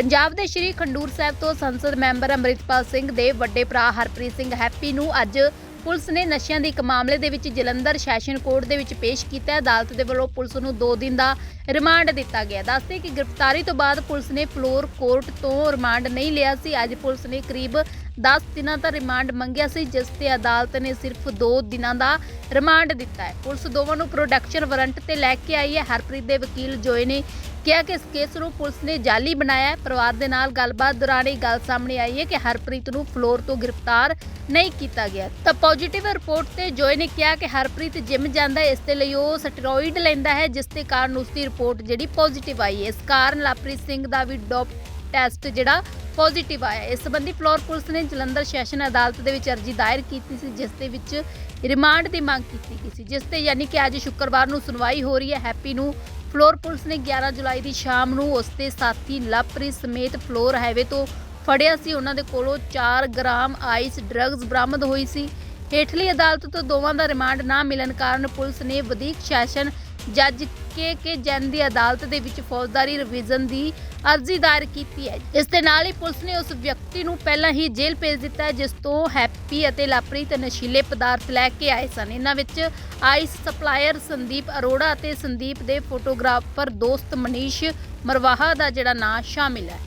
ਪੰਜਾਬ ਦੇ ਸ਼੍ਰੀ ਖੰਡੂਰ ਸਾਹਿਬ ਤੋਂ ਸੰਸਦ ਮੈਂਬਰ ਅੰਮ੍ਰਿਤਪਾਲ ਸਿੰਘ ਦੇ ਵੱਡੇ ਭਰਾ ਹਰਪ੍ਰੀਤ ਸਿੰਘ ਹੈਪੀ ਨੂੰ ਅੱਜ ਪੁਲਿਸ ਨੇ ਨਸ਼ਿਆਂ ਦੇ ਇੱਕ ਮਾਮਲੇ ਦੇ ਵਿੱਚ ਜਲੰਧਰ ਸੈਸ਼ਨ ਕੋਰਟ ਦੇ ਵਿੱਚ ਪੇਸ਼ ਕੀਤਾ। ਹੈ ਅਦਾਲਤ ਦੇ ਵੱਲੋਂ ਪੁਲਿਸ ਨੂੰ 2 ਦਿਨ ਦਾ ਰਿਮਾਂਡ ਦਿੱਤਾ ਗਿਆ। ਦੱਸਦੇ ਕਿ ਗ੍ਰਿਫਤਾਰੀ ਤੋਂ ਬਾਅਦ ਪੁਲਿਸ ਨੇ ਫਲੋਰ ਕੋਰਟ ਤੋਂ ਰਿਮਾਂਡ ਨਹੀਂ ਲਿਆ ਸੀ। ਅੱਜ ਪੁਲਿਸ ਨੇ ਕਰੀਬ 10 ਦਿਨਾਂ ਦਾ ਰਿਮਾਂਡ ਮੰਗਿਆ ਸੀ, ਜਿਸ ਤੇ ਅਦਾਲਤ ਨੇ ਸਿਰਫ 2 ਦਿਨਾਂ ਦਾ ਰਿਮਾਂਡ ਦਿੱਤਾ ਹੈ। ਪੁਲਿਸ ਦੋਵਾਂ ਨੂੰ ਪ੍ਰੋਡਕਸ਼ਨ ਵਾਰੰਟ ਤੇ ਲੈ ਕੇ ਆਈ ਹੈ। ਹਰਪ੍ਰੀਤ ਦੇ ਵਕੀਲ ਜੋਏ ਨੇ ਕਿਹਾ ਕਿ ਇਸ ਕੇਸ ਨੂੰ ਪੁਲਿਸ ਨੇ ਜਾਲੀ ਬਣਾਇਆ ਪਰਿਵਾਰ ਦੇ ਨਾਲ ਗੱਲਬਾਤ ਦੌਰਾਨ ਇਹ ਗੱਲ ਸਾਹਮਣੇ ਆਈ ਹੈ ਕਿ ਹਰਪ੍ਰੀਤ ਨੂੰ ਫਲੋਰ ਤੋਂ ਗ੍ਰਿਫਤਾਰ ਨਹੀਂ ਕੀਤਾ ਗਿਆ। ਤਾਂ ਪੋਜੀਟਿਵ ਰਿਪੋਰਟ ਤੇ ਜੋਏ ਨੇ ਕਿਹਾ ਕਿ ਹਰਪ੍ਰੀਤ ਜਿਮ ਜਾਂਦਾ ਹੈ, ਇਸ ਦੇ ਲਈ ਉਹ ਸਟੀਰੋਇਡ ਲੈਂਦਾ ਹੈ, ਜਿਸ ਦੇ ਕਾਰਨ ਉਸ ਦੀ ਰਿਪੋਰਟ ਜਿਹੜੀ ਪੋਜੀਟਿਵ ਆਈ ਹੈ। ਇਸ ਕਾਰਨ ਲਵਪ੍ਰੀਤ ਸਿੰਘ ਦਾ ਵੀ ਡੋਪ ਟੈਸਟ ਜਿਹੜਾ ਪੋਜ਼ਿਟਿਵ ਆਇਆ। ਇਸ ਸੰਬੰਧੀ ਫਲੋਰ ਪੁਲਿਸ ਨੇ ਜਲੰਧਰ ਸੈਸ਼ਨ ਅਦਾਲਤ ਦੇ ਵਿੱਚ ਅਰਜ਼ੀ ਦਾਇਰ ਕੀਤੀ ਸੀ, ਜਿਸ ਦੇ ਵਿੱਚ ਰਿਮਾਂਡ ਦੀ ਮੰਗ ਕੀਤੀ ਗਈ ਸੀ, ਜਿਸ ਤੇ ਯਾਨੀ ਕਿ ਅੱਜ ਸ਼ੁੱਕਰਵਾਰ ਨੂੰ ਸੁਣਵਾਈ ਹੋ ਰਹੀ ਹੈ। ਹੈਪੀ ਨੂੰ ਫਲੋਰ ਪੁਲਿਸ ਨੇ 11 ਜੁਲਾਈ ਦੀ ਸ਼ਾਮ ਨੂੰ ਉਸ ਦੇ ਸਾਥੀ ਲਵਪ੍ਰੀਤ ਸਮੇਤ ਫਲੋਰ ਹਾਈਵੇ ਤੋਂ ਫੜਿਆ ਸੀ। ਉਹਨਾਂ ਦੇ ਕੋਲੋਂ 4 ਗ੍ਰਾਮ ਆਈਸ ਡਰੱਗਸ ਬਰਾਮਦ ਹੋਈ ਸੀ। ਹੇਠਲੀ ਅਦਾਲਤ ਤੋਂ ਦੋਵਾਂ ਦਾ ਰਿਮਾਂਡ ਨਾ ਮਿਲਣ ਕਾਰਨ ਪੁਲਿਸ ਨੇ ਵਧੀਕ ਸੈਸ਼ਨ ਜੱਜ ਕੇ ਕੇ ਜੈਨ ਦੀ ਅਦਾਲਤ ਦੇ ਵਿੱਚ ਫੌਜਦਾਰੀ ਰਿਵੀਜ਼ਨ ਦੀ ਅਰਜ਼ੀ ਦਾਇਰ ਕੀਤੀ ਹੈ। ਇਸ ਦੇ ਨਾਲ ਹੀ ਪੁਲਿਸ ਨੇ ਉਸ ਵਿਅਕਤੀ ਨੂੰ ਪਹਿਲਾਂ ਹੀ ਜੇਲ੍ਹ ਭੇਜ ਦਿੱਤਾ ਹੈ ਜਿਸ ਤੋਂ ਹੈਪੀ ਅਤੇ ਲਾਪ੍ਰੀਤ ਨਸ਼ੀਲੇ ਪਦਾਰਥ ਲੈ ਕੇ ਆਏ ਸਨ। ਇਹਨਾਂ ਵਿੱਚ ਆਈਸ ਸਪਲਾਇਰ ਸੰਦੀਪ ਅਰੋੜਾ ਅਤੇ ਸੰਦੀਪ ਦੇ ਫੋਟੋਗ੍ਰਾਫਰ ਦੋਸਤ ਮਨੀਸ਼ ਮਰਵਾਹਾ ਦਾ ਜਿਹੜਾ ਨਾਂ ਸ਼ਾਮਿਲ ਹੈ।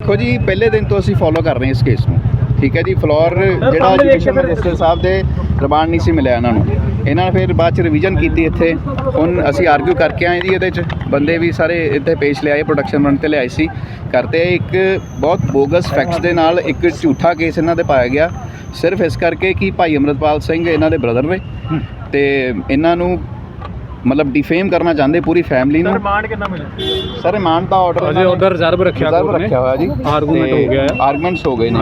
ਦੇਖੋ ਜੀ ਪਹਿਲੇ ਦਿਨ ਤੋਂ ਅਸੀਂ ਫੋਲੋ ਕਰ ਰਹੇ ਹਾਂ ਇਸ ਕੇਸ ਨੂੰ। ਠੀਕ ਹੈ ਜੀ ਫਲੋਰ ਜਿਹੜਾ ਐਜੂਕੇਸ਼ਨ ਮਿਨਿਸਟਰ ਸਾਹਿਬ ਦੇ ਰਿਮਾਂਡ ਨਹੀਂ ਸੀ ਮਿਲਿਆ ਇਹਨਾਂ ਨੂੰ। ਇਹਨਾਂ ਨੇ ਫਿਰ ਬਾਅਦ ਚ ਰਿਵੀਜ਼ਨ ਕੀਤੀ ਇੱਥੇ। ਹੁਣ ਅਸੀਂ ਆਰਗੂ ਕਰਕੇ ਆਏ ਜੀ ਇਹਦੇ ਚ। ਬੰਦੇ ਵੀ ਸਾਰੇ ਇੱਥੇ ਪੇਸ਼ ਲਿਆਏ ਪ੍ਰੋਡਕਸ਼ਨ ਰਨ ਤੇ ਲਿਆਏ ਸੀ। ਕਰਤੇ ਇੱਕ ਬਹੁਤ ਬੋਗਸ ਫੈਕਟਸ ਦੇ ਨਾਲ ਇੱਕ ਝੂਠਾ ਕੇਸ ਇਹਨਾਂ ਦੇ ਪਾਇਆ ਗਿਆ। ਸਿਰਫ ਇਸ ਕਰਕੇ ਕਿ ਭਾਈ ਅਮਰਤਪਾਲ ਸਿੰਘ ਇਹਨਾਂ ਦੇ ਬ੍ਰਦਰ ਨੇ। ਤੇ ਇਹਨਾਂ ਨੂੰ ਮਤਲਬ ਡਿਫੇਮ ਕਰਨਾ ਚਾਹੁੰਦੇ ਪੂਰੀ ਫੈਮਿਲੀ ਨੂੰ। ਰਿਮਾਂਡ ਕਿੰਨਾ ਮਿਲਿਆ? ਸਰ ਰਿਮਾਂਡ ਦਾ ਆਰਡਰ ਅਜੇ ਆਰਡਰ ਰਿਜ਼ਰਵ ਰੱਖਿਆ ਰਿਜ਼ਰਵ ਕੋਰਟ ਨੇ। ਰੱਖਿਆ ਹੋਇਆ ਜੀ। Argument ਹੋ ਗਿਆ। ਹੈ। ਆਰਗੂਮੈਂਟਸ ਹੋ ਗਏ ਨੇ।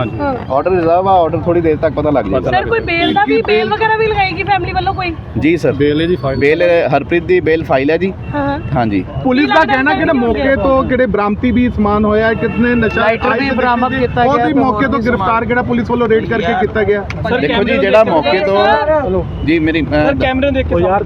ਆਰਡਰ ਰਿਜ਼ਰਵ ਆ ਆਰਡਰ ਥੋੜੀ ਦੇਰ ਤੱਕ ਪਤਾ ਲੱਗ ਜਾਏਗਾ। ਸਰ ਕੋਈ ਬੇਲ ਦਾ ਵੀ ਬੇਲ ਵਗੈਰਾ ਵੀ ਲਗਾਏਗੀ ਫੈਮਿਲੀ ਵੱਲੋਂ ਕੋਈ? ਜੀ ਸਰ ਬੇਲ ਇਹਦੀ ਫਾਈਲ ਬੇਲ ਹਰਪ੍ਰੀਤ ਦੀ ਬੇਲ ਫਾਈਲ ਹੈ ਜੀ। ਹਾਂ ਹਾਂ। ਹਾਂਜੀ। ਪੁਲਿਸ ਦਾ ਕਹਿਣਾ ਕਿ ਮੌਕੇ ਤੋਂ ਕਿਹੜੇ ਬ੍ਰਾਮਤੀ ਵੀ ਸਮਾਨ ਹੋਇਆ ਹੈ ਕਿਤਨੇ ਨਸ਼ਾ ਲਾਈਟਰ ਵੀ ਬਰਾਮਦ ਕੀਤਾ? ਗਿਆ ਉਹਦੀ ਮੌਕੇ ਤੋਂ ਗ੍ਰਿਫਤਾਰ ਕਿਹੜਾ ਪੁਲਿਸ ਵੱਲੋਂ ਰੇਡ ਕਰਕੇ ਕੀਤਾ ਗਿਆ? ਦੇਖੋ ਜੀ ਜਿਹੜਾ ਮੌਕੇ ਤੋਂ ਜੀ ਮੇਰੀ ਕੈਮਰੇ ਦੇਖ ਕੇ ਯਾਰ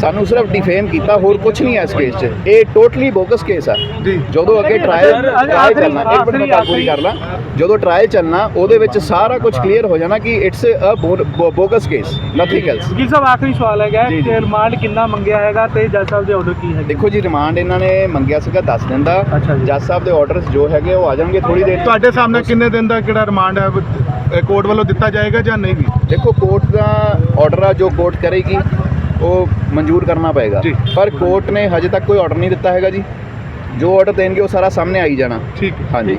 ਸਾਨੂੰ ਸਿਰਫ ਡਿਫੇਮ ਕੀਤਾ ਹੋਰ ਕੁਝ ਨਹੀਂ ਹੈ ਇਸ ਕੇਸ 'ਚ। ਇਹ ਟੋਟਲੀ ਬੋਗਸ ਕੇਸ ਆ। ਜੀ। ਜਦੋਂ ਅੱਗੇ ਟ੍ਰਾਇਲ ਟ੍ਰਾਇਲ ਚੱਲਣਾ ਇੱਕ ਮਿੰਟ ਮੈਂ ਪੂਰੀ ਕਰ ਲਾਂ। ਜਦੋਂ ਟ੍ਰਾਇਲ ਚੱਲਣਾ ਉਹਦੇ ਵਿੱਚ ਸਾਰਾ ਕੁਝ ਕਲੀਅਰ ਹੋ ਜਾਣਾ ਕਿ it's uh bogus case nothing else ਜੀ ਸਾਹਿਬ ਆਖਰੀ ਸਵਾਲ ਹੈਗਾ। ਕਿ ਰਿਮਾਂਡ ਕਿੰਨਾ ਮੰਗਿਆ ਹੈਗਾ ਤੇ ਜੱਜ ਸਾਹਿਬ ਦੇ ਆਰਡਰ ਕੀ ਹੈਗੇ? ਦੇਖੋ ਜੀ ਰਿਮਾਂਡ ਇਹਨਾਂ ਨੇ ਮੰਗਿਆ ਸੀਗਾ 10 ਦਿਨ ਦਾ। ਜੱਜ ਸਾਹਿਬ ਦੇ ਆਰਡਰਸ ਜੋ ਹੈਗੇ ਉਹ ਆ ਜਾਣਗੇ ਥੋੜੀ ਦੇਰ। ਤੁਹਾਡੇ ਸਾਹਮਣੇ ਕਿੰਨੇ ਦਿਨ ਦਾ ਕਿਹੜਾ ਰਿਮਾਂਡ ਹੈ? ਕੋਰਟ ਵੱਲੋਂ ਦਿੱਤਾ ਜਾਏਗਾ ਜਾਂ ਨਹੀਂ ਵੀ? ਦੇਖੋ ਕੋਰਟ ਦਾ ਆਰਡਰ ਆ ਜੋ ਕੋਰਟ ਕਰੇਗੀ। ਉਹ ਮਨਜ਼ੂਰ ਕਰਨਾ ਪਏਗਾ। ਜੀ। ਪਰ ਕੋਰਟ ਨੇ ਹਜੇ ਤੱਕ ਕੋਈ ਆਰਡਰ ਨਹੀਂ ਦਿੱਤਾ ਹੈਗਾ ਜੀ। ਜੋ ਆਰਡਰ ਦੇਣਗੇ ਉਹ ਸਾਰਾ ਸਾਹਮਣੇ ਆਈ ਜਾਣਾ। ਠੀਕ ਹਾਂਜੀ।